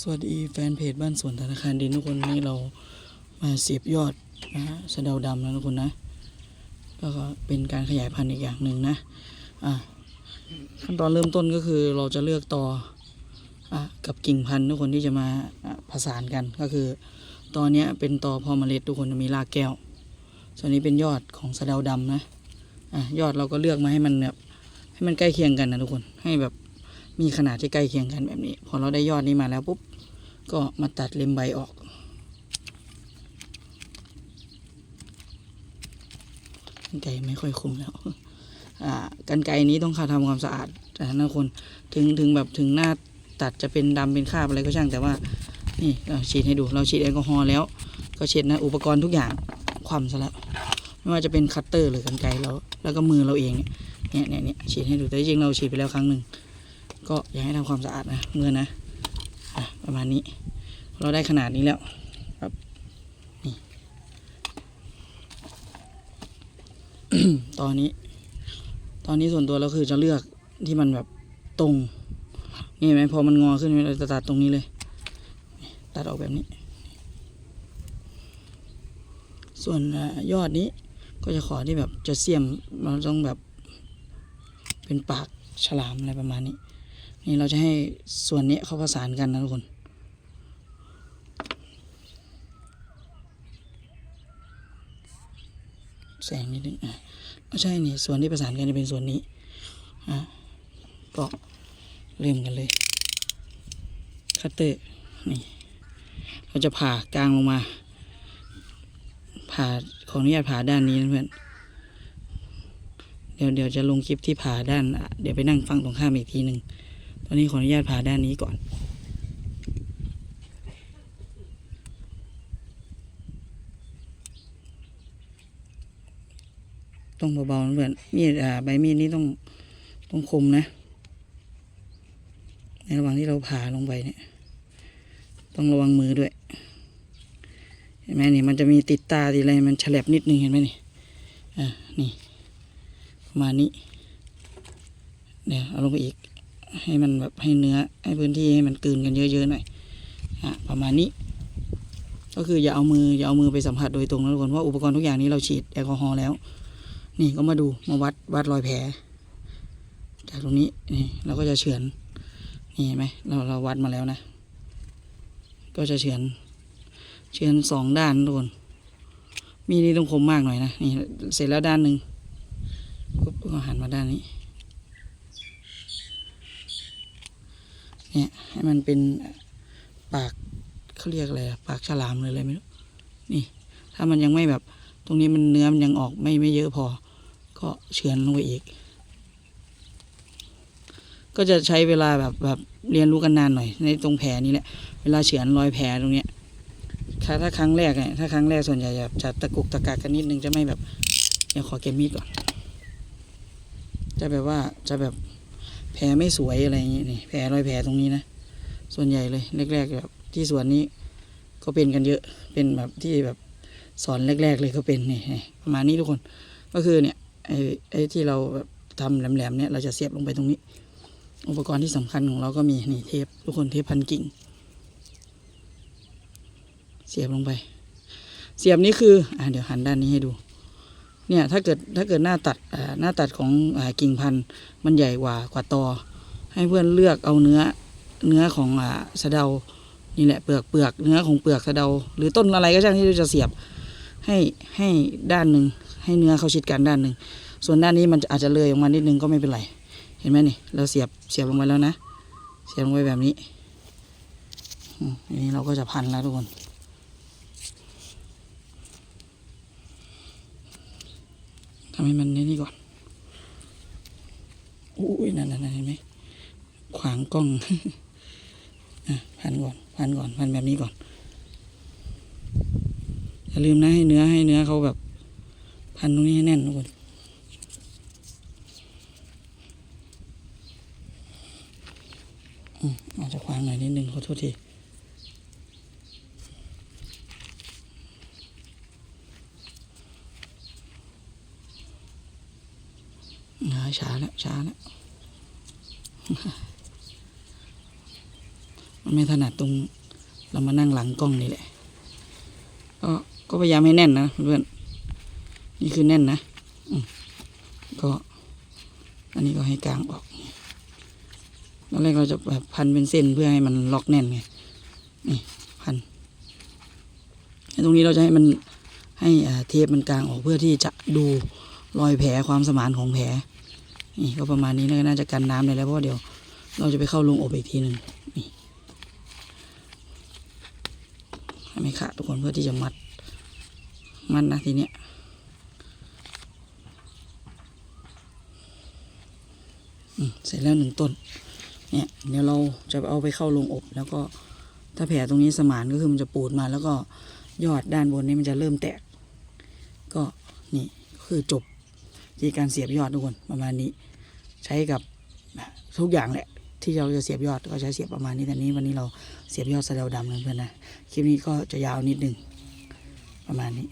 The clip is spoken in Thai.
สวัสดีแฟนเพจบ้านสวนธนาคารดินทุกคนนนี้เรามาเสียบยอดนะฮะสะเดาดำนะทุกคนนะ ก็เป็นการขยายพันธุ์อีกอย่างหนึ่งนะอะขั้นตอนเริ่มต้นก็คือเราจะเลือกตออะกับกิ่งพันธุ์ทุกคนที่จะมาผสานกันก็คือตอนนี้เป็นตอพอเมล็ดทุกคนจะมีรากแก้ว ส่วนนี้เป็นยอดของสะเดาดำนะอะยอดเราก็เลือกมาให้มันแบบให้มันใกล้เคียงกันนะทุกคนให้แบบ มีขนาดที่ใกล้เคียงกันแบบนี้ พอเราได้ยอดนี้มาแล้วปุ๊บ ก็มาตัดเล็มใบออก กันไกไม่ค่อยคมแล้ว อ่า กันไกนี้ต้องค่าทำความสะอาดแต่นะคน ถึงถึงแบบถึงหน้าตัดจะเป็นดำเป็นคราบอะไรก็ช่างแต่ว่า นี่เราฉีดให้ดู เราฉีดแอลกอฮอล์แล้ว ก็เช็ดนะอุปกรณ์ทุกอย่างความซะแล้วไม่ว่าจะเป็นคัตเตอร์หรือกันไกรเราแล้วก็มือเราเองเนี่ยเนี่ยเนี่ยฉีดให้ดูแต่จริงๆเราฉีดไปแล้วครั้งหนึ่ง ก็อย่าให้ทำความสะอาดนะเมื่อนะอะประมาณนี้ เราได้ขนาดนี้แล้วครับนี่ตอนนี้ ตอนนี้ส่วนตัวเราคือจะเลือกที่มันแบบตรงนี่ไหมพอมันงอขึ้นเราจะตัดตรงนี้เลย ตัดออกแบบนี้ ส่วนอยอดนี้ก็จะขอที่แบบจะเสียมเราต้องแบบ เป็นปากฉลามอะไรประมาณนี้ นี่เราจะให้ส่วนนี้เขาประสานกันนะทุกคนแสงนิดนึงอะไม่ใช่นี่ส่วนที่ประสานกันจะเป็นส่วนนี้อะก็เริ่มกันเลยคัตเตอร์นี่เราจะผ่ากลางลงมา ผ่าขออนุญาตผ่าด้านนี้นะเพื่อนเดี๋ยวเดี๋ยวจะลงคลิปที่ผ่าด้าน เดี๋ยวไปนั่งฟังตรงข้ามอีกทีหนึ่ง ตอนนี้ขออนุญาตผ่าด้านนี้ก่อน ต้องเบาๆนะเพื่อนมีดอ่าใบมีดนี้ต้องต้องคมนะ ในระหว่างที่เราผ่าลงไปเนี่ย ต้องระวังมือด้วย เห็นไหมนี่มันจะมีติดตาติดอะไรมันฉลับนิดนึงเห็นไหมนี่อ่านี่ประมาณนี้ เดี๋ยวเอาลงไปอีก ให้มันแบบให้เนื้อให้พื้นที่ให้มันกลืนกันเยอะๆหน่อยอะประมาณนี้ ก็คืออย่าเอามืออย่าเอามือไปสัมผัสโดยตรงนะทุกคนเพราะอุปกรณ์ทุกอย่างนี้เราฉีดแอลกอฮอล์แล้ว นี่ก็มาดูมาวัดวัดรอยแผลจากตรงนี้นี่เราก็จะเฉือนนี่เห็นไหมเราเราวัดมาแล้วนะ ก็จะเฉือนเฉือนสองด้านทุกคนมีนี่ต้องคมมากหน่อยนะนี่เสร็จแล้วด้านหนึ่งปุ๊บก็หันมาด้านนี้ เนี่ยให้มันเป็นปากเขาเรียกอะไรอะปากฉลามเลยอะไรไม่รู้นี่ถ้ามันยังไม่แบบ ตรงนี้มันเนื้อมันยังออกไม่ไม่เยอะพอ ก็เฉือนลงไปอีก ก็จะใช้เวลาแบบแบบเรียนรู้กันนานหน่อย ในตรงแผลนี่แหละเวลาเฉือนรอยแผลตรงเนี้ยถ้าถ้าครั้งแรกเนี่ยถ้าครั้งแรกส่วนใหญ่จะจะตะกุกตะกักกันนิดนึงจะไม่แบบเดี๋ยวขอเก็บมีดก่อน จะแบบว่าจะแบบ ลไม่สวยอะไรอย่างงี้นี่แผลรอยแผลตรงนี้นะ ส่วนใหญ่เลยแรกๆแบบที่สวนนี้ก็เป็นกันเยอะเป็นแบบที่แบบสอนแรก ๆ เลยก็เป็นนี่ประมาณนี้ทุกคนก็คือเนี่ยไอ้ไอ้ที่เราแบบทำแหลมๆเนี่ยเราจะเสียบลงไปตรงนี้ อุปกรณ์ที่สำคัญของเราก็มีนี่เทปทุกคนเทปพันกิ่ง เสียบลงไป เสียบนี้คืออ่าเดี๋ยวหันด้านนี้ให้ดู เนี่ยถ้าเกิดถ้าเกิดหน้าตัดหน้าตัดของกิ่งพันธุ์มันใหญ่กว่ากว่าตอ ให้เพื่อนเลือกเอาเนื้อเนื้อของสะเดานี่แหละเปลือกเปลือกเนื้อของเปลือกสะเดา หรือต้นอะไรก็ช่างที่เราจะเสียบให้ให้ด้านหนึ่งให้เนื้อเขาชิดกันด้านหนึ่งส่วนด้านนี้มันอาจจะเลยออกมานิดนึงก็ไม่เป็นไร เห็นไหมนี่เราเสียบเสียบลงไปแล้วนะ เสียบลงไปแบบนี้อืมทีนี้เราก็จะพันแล้วทุกคนำให้มันนี่นี่ก่อนอุ้ยนั่นนั่นนั่นเห็นไหมขวางกล้องอะพันก่อนพันก่อนพันแบบนี้ก่อนอย่าลืมนะให้เนื้อให้เนื้อเขาแบบ พันตรงนี้ให้แน่นทุกคนอือาจจะขวางหน่อยนิดนึงขอโทษที ช้าแล้วช้าแล้วมันไม่ถนัดตรง เรามานั่งหลังกล้องนี่แหละ ก็ก็พยายามให้แน่นนะเพื่อนนี่คือแน่นนะก็ อันนี้ก็ให้กลางออกตอนแรกเราจะแบบพันเป็นเส้นเพื่อให้มันล็อกแน่นไงนี่พันไอ้ตรงนี้เราจะให้มันให้เทปมันกลางออกเพื่อที่จะดูรอยแผลความสมานของแผล นี่ก็ประมาณนี้นะน่าจะกันน้ำได้แล้วเพราะเดี๋ยว เราจะไปเข้าโรงอบอีกทีหนึ่งนี่ให้ไม่ขาดทุกคนเพื่อที่จะมัด มัดนะทีเนี้ยอืมเสร็จแล้วหนึ่งต้น เนี่ยเดี๋ยวเราจะเอาไปเข้าโรงอบแล้วก็ถ้าแผลตรงนี้สมานก็คือมันจะปูดมาแล้วก็ยอดด้านบนนี้มันจะเริ่มแตก ก็นี่คือจบ ธีการเสียบยอดทุกคนประมาณนี้ ใช้กับทุกอย่างแหละ ที่เราจะเสียบยอดก็ใช้เสียบประมาณนี้แต่นี้วันนี้เราเสียบยอดสะเดาดำเพื่อนนะคลิปนี้ก็จะยาวนิดนึงประมาณนี้